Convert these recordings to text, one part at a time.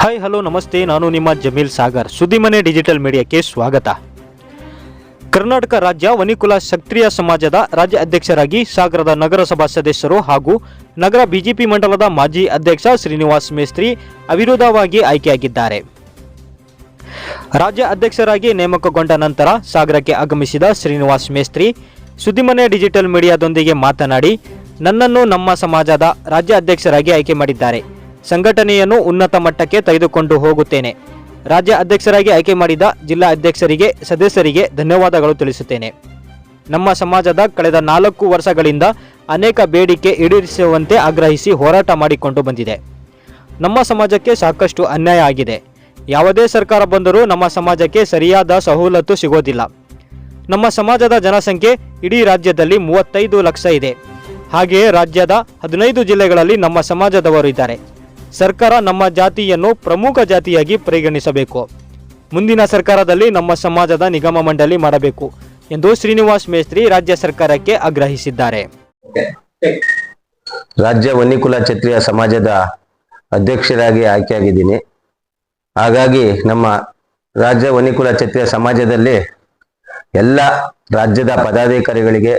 Hi hello ನಮಸ್ತೆ. ನಾನು ನಿಮ್ಮ ಜಮೀಲ್ ಸಾಗರ್. ಸುದ್ದಿಮನೆ ಡಿಜಿಟಲ್ ಮೀಡಿಯಾಕ್ಕೆ ಸ್ವಾಗತ. ಕರ್ನಾಟಕ ರಾಜ್ಯ ವನಿಕುಲ ಕ್ಷತ್ರಿಯ ಸಮಾಜದ ರಾಜ್ಯ ಅಧ್ಯಕ್ಷರಾಗಿ ಸಾಗರದ ನಗರಸಭಾ ಸದಸ್ಯರು ಹಾಗೂ ನಗರ ಬಿಜೆಪಿ ಮಂಡಲದ ಮಾಜಿ ಅಧ್ಯಕ್ಷ ಶ್ರೀನಿವಾಸ್ ಮೇಸ್ತ್ರಿ ಅವಿರೋಧವಾಗಿ ಆಯ್ಕೆಯಾಗಿದ್ದಾರೆ. ರಾಜ್ಯ ಅಧ್ಯಕ್ಷರಾಗಿ ನೇಮಕಗೊಂಡ ನಂತರ ಸಾಗರಕ್ಕೆ ಆಗಮಿಸಿದ ಶ್ರೀನಿವಾಸ್ ಮೇಸ್ತ್ರಿ ಸುದ್ದಿಮನೆ ಡಿಜಿಟಲ್ ಮೀಡಿಯಾದೊಂದಿಗೆ ಮಾತನಾಡಿ, ನನ್ನನ್ನು ನಮ್ಮ ಸಮಾಜದ ರಾಜ್ಯ ಅಧ್ಯಕ್ಷರಾಗಿ ಆಯ್ಕೆ ಮಾಡಿದ್ದಾರೆ. ಸಂಘಟನೆಯನ್ನು ಉನ್ನತ ಮಟ್ಟಕ್ಕೆ ತೆಗೆದುಕೊಂಡು ಹೋಗುತ್ತೇನೆ. ರಾಜ್ಯ ಅಧ್ಯಕ್ಷರಾಗಿ ಆಯ್ಕೆ ಮಾಡಿದ ಜಿಲ್ಲಾ ಅಧ್ಯಕ್ಷರಿಗೆ, ಸದಸ್ಯರಿಗೆ ಧನ್ಯವಾದಗಳು ತಿಳಿಸುತ್ತೇನೆ. ನಮ್ಮ ಸಮಾಜದ ಕಳೆದ ನಾಲ್ಕು ವರ್ಷಗಳಿಂದ ಅನೇಕ ಬೇಡಿಕೆ ಈಡೇರಿಸುವಂತೆ ಆಗ್ರಹಿಸಿ ಹೋರಾಟ ಮಾಡಿಕೊಂಡು ಬಂದಿದೆ. ನಮ್ಮ ಸಮಾಜಕ್ಕೆ ಸಾಕಷ್ಟು ಅನ್ಯಾಯ ಆಗಿದೆ. ಯಾವುದೇ ಸರ್ಕಾರ ಬಂದರೂ ನಮ್ಮ ಸಮಾಜಕ್ಕೆ ಸರಿಯಾದ ಸವಲತ್ತು ಸಿಗೋದಿಲ್ಲ. ನಮ್ಮ ಸಮಾಜದ ಜನಸಂಖ್ಯೆ ಇಡೀ ರಾಜ್ಯದಲ್ಲಿ ಮೂವತ್ತೈದು ಲಕ್ಷ ಇದೆ. ಹಾಗೆಯೇ ರಾಜ್ಯದ ಹದಿನೈದು ಜಿಲ್ಲೆಗಳಲ್ಲಿ ನಮ್ಮ ಸಮಾಜದವರು ಇದ್ದಾರೆ. ಸರ್ಕಾರ ನಮ್ಮ ಜಾತಿಯನ್ನು ಪ್ರಮುಖ ಜಾತಿಯಾಗಿ ಪರಿಗಣಿಸಬೇಕು. ಮುಂದಿನ ಸರ್ಕಾರದಲ್ಲಿ ನಮ್ಮ ಸಮಾಜದ ನಿಗಮ ಮಂಡಳಿ ಮಾಡಬೇಕು ಎಂದು ಶ್ರೀನಿವಾಸ್ ಮೇಸ್ತ್ರಿ ರಾಜ್ಯ ಸರ್ಕಾರಕ್ಕೆ ಆಗ್ರಹಿಸಿದ್ದಾರೆ. ರಾಜ್ಯ ವನ್ನಿಕುಲ ಛತ್ರಿಯ ಸಮಾಜದ ಅಧ್ಯಕ್ಷರಾಗಿ ಆಯ್ಕೆಯಾಗಿದ್ದೀನಿ. ಹಾಗಾಗಿ ನಮ್ಮ ರಾಜ್ಯ ವನಿಕುಲ ಛತ್ರಿಯ ಸಮಾಜದಲ್ಲಿ ಎಲ್ಲ ರಾಜ್ಯದ ಪದಾಧಿಕಾರಿಗಳಿಗೆ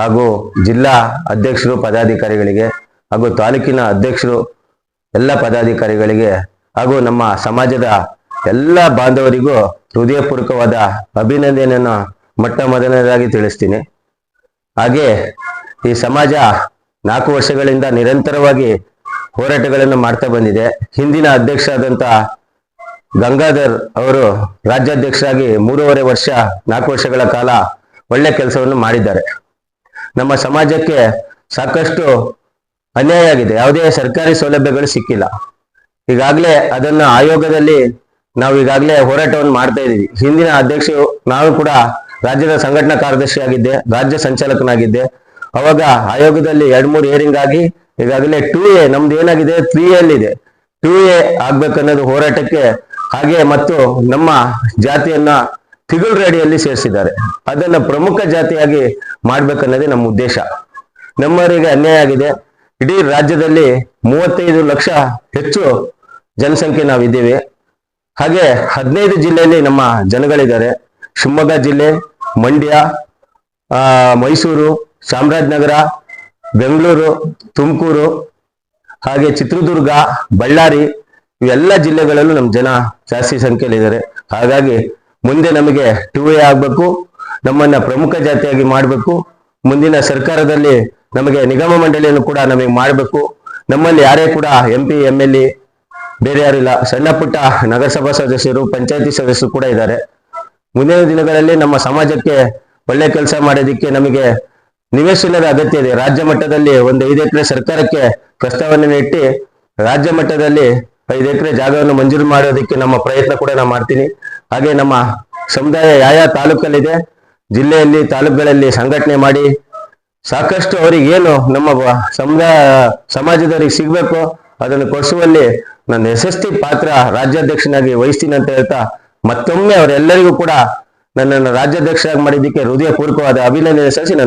ಹಾಗೂ ಜಿಲ್ಲಾ ಅಧ್ಯಕ್ಷರು ಪದಾಧಿಕಾರಿಗಳಿಗೆ ಹಾಗೂ ತಾಲೂಕಿನ ಅಧ್ಯಕ್ಷರು ಎಲ್ಲ ಪದಾಧಿಕಾರಿಗಳಿಗೆ ಹಾಗೂ ನಮ್ಮ ಸಮಾಜದ ಎಲ್ಲ ಬಾಂಧವರಿಗೂ ಹೃದಯಪೂರ್ವಕವಾದ ಅಭಿನಂದನೆಯನ್ನು ಮೊಟ್ಟ ಮೊದಲನೇದಾಗಿ ತಿಳಿಸ್ತೀನಿ. ಹಾಗೆ ಈ ಸಮಾಜ ನಾಲ್ಕು ವರ್ಷಗಳಿಂದ ನಿರಂತರವಾಗಿ ಹೋರಾಟಗಳನ್ನು ಮಾಡ್ತಾ ಬಂದಿದೆ. ಹಿಂದಿನ ಅಧ್ಯಕ್ಷ ಆದಂತ ಗಂಗಾಧರ್ ಅವರು ರಾಜ್ಯಾಧ್ಯಕ್ಷರಾಗಿ ಮೂರುವರೆ ವರ್ಷ, ನಾಲ್ಕು ವರ್ಷಗಳ ಕಾಲ ಒಳ್ಳೆ ಕೆಲಸವನ್ನು ಮಾಡಿದ್ದಾರೆ. ನಮ್ಮ ಸಮಾಜಕ್ಕೆ ಸಾಕಷ್ಟು ಅನ್ಯಾಯ ಆಗಿದೆ. ಯಾವುದೇ ಸರ್ಕಾರಿ ಸೌಲಭ್ಯಗಳು ಸಿಕ್ಕಿಲ್ಲ. ಈಗಾಗಲೇ ಅದನ್ನ ಆಯೋಗದಲ್ಲಿ ನಾವು ಈಗಾಗಲೇ ಹೋರಾಟವನ್ನು ಮಾಡ್ತಾ ಇದ್ದೀವಿ. ಹಿಂದಿನ ಅಧ್ಯಕ್ಷರು, ನಾನು ಕೂಡ ರಾಜ್ಯದ ಸಂಘಟನಾ ಕಾರ್ಯದರ್ಶಿ ಆಗಿದ್ದೆ, ರಾಜ್ಯ ಸಂಚಾಲಕನಾಗಿದ್ದೆ. ಅವಾಗ ಆಯೋಗದಲ್ಲಿ ಎರಡ್ ಮೂರು ಹಿಯರಿಂಗ್ ಆಗಿ ಈಗಾಗಲೇ ಟೂ ಎ ನಮ್ದು ಏನಾಗಿದೆ? ತ್ರೀ ಎಲ್ಲಿದೆ ಟೂ ಎ ಆಗ್ಬೇಕನ್ನೋದು ಹೋರಾಟಕ್ಕೆ ಹಾಗೆ ಮತ್ತು ನಮ್ಮ ಜಾತಿಯನ್ನ ತಿಗುಲ್ ರೆಡಿಯಲ್ಲಿ ಸೇರಿಸಿದ್ದಾರೆ. ಅದನ್ನ ಪ್ರಮುಖ ಜಾತಿಯಾಗಿ ಮಾಡ್ಬೇಕನ್ನೋದೇ ನಮ್ಮ ಉದ್ದೇಶ. ನಮ್ಮವರಿಗೆ ಅನ್ಯಾಯ ಆಗಿದೆ. ಇಡೀ ರಾಜ್ಯದಲ್ಲಿ ಮೂವತ್ತೈದು ಲಕ್ಷ ಹೆಚ್ಚು ಜನಸಂಖ್ಯೆ ನಾವಿದ್ದೀವಿ. ಹಾಗೆ ಹದಿನೈದು ಜಿಲ್ಲೆಯಲ್ಲಿ ನಮ್ಮ ಜನಗಳಿದ್ದಾರೆ. ಶಿವಮೊಗ್ಗ ಜಿಲ್ಲೆ, ಮಂಡ್ಯ ಮೈಸೂರು, ಚಾಮರಾಜನಗರ, ಬೆಂಗಳೂರು, ತುಮಕೂರು, ಹಾಗೆ ಚಿತ್ರದುರ್ಗ, ಬಳ್ಳಾರಿ ಇವೆಲ್ಲ ಜಿಲ್ಲೆಗಳಲ್ಲೂ ನಮ್ಮ ಜನ ಜಾಸ್ತಿ ಸಂಖ್ಯೆಯಲ್ಲಿದ್ದಾರೆ. ಹಾಗಾಗಿ ಮುಂದೆ ನಮಗೆ ಟೂ ಎ ಆಗಬೇಕು, ನಮ್ಮನ್ನ ಪ್ರಮುಖ ಜಾತಿಯಾಗಿ ಮಾಡಬೇಕು. ಮುಂದಿನ ಸರ್ಕಾರದಲ್ಲಿ ನಮಗೆ ನಿಗಮ ಮಂಡಳಿಯನ್ನು ಕೂಡ ನಮಗೆ ಮಾಡಬೇಕು. ನಮ್ಮಲ್ಲಿ ಯಾರೇ ಕೂಡ M P M L A ಬೇರೆ ಯಾರಿಲ್ಲ ಸಣ್ಣ ಪುಟ್ಟ ನಗರಸಭಾ ಸದಸ್ಯರು, ಪಂಚಾಯತಿ ಸದಸ್ಯರು ಕೂಡ ಇದ್ದಾರೆ. ಮುಂದಿನ ದಿನಗಳಲ್ಲಿ ನಮ್ಮ ಸಮಾಜಕ್ಕೆ ಒಳ್ಳೆ ಕೆಲಸ ಮಾಡೋದಕ್ಕೆ ನಮಗೆ ನಿವೇಶನದ ಅಗತ್ಯ ಇದೆ. ರಾಜ್ಯ ಮಟ್ಟದಲ್ಲಿ ಒಂದು ಐದು ಎಕರೆ ಸರ್ಕಾರಕ್ಕೆ ಪ್ರಸ್ತಾವನೆ ಇಟ್ಟು ರಾಜ್ಯ ಮಟ್ಟದಲ್ಲಿ ಐದು ಎಕರೆ ಜಾಗವನ್ನು ಮಂಜೂರು ಮಾಡೋದಕ್ಕೆ ನಮ್ಮ ಪ್ರಯತ್ನ ಕೂಡ ನಾನು ಮಾಡ್ತೀನಿ. ಹಾಗೆ ನಮ್ಮ ಸಮುದಾಯ ಯಾವ ತಾಲೂಕಲ್ಲಿದೆ, ಜಿಲ್ಲೆಯಲ್ಲಿ, ತಾಲೂಕುಗಳಲ್ಲಿ ಸಂಘಟನೆ ಮಾಡಿ ಸಾಕಷ್ಟು ಅವರಿಗೆ ಏನು ನಮ್ಮ ಸಮುದಾಯ, ಸಮಾಜದವರಿಗೆ ಸಿಗ್ಬೇಕು, ಅದನ್ನು ಕೊಡಿಸುವಲ್ಲಿ ನನ್ನ ಯಶಸ್ವಿ ಪಾತ್ರ ರಾಜ್ಯಾಧ್ಯಕ್ಷನಾಗಿ ವಹಿಸ್ತೀನಿ ಅಂತ ಹೇಳ್ತಾ ಮತ್ತೊಮ್ಮೆ ಅವರೆಲ್ಲರಿಗೂ ಕೂಡ ನನ್ನನ್ನು ರಾಜ್ಯಾಧ್ಯಕ್ಷರಾಗಿ ಮಾಡಿದ್ದಕ್ಕೆ ಹೃದಯಪೂರ್ವಕವಾದ ಅಭಿನಂದನೆ ಸಲ್ಲಿಸಿ. ನನ್ನ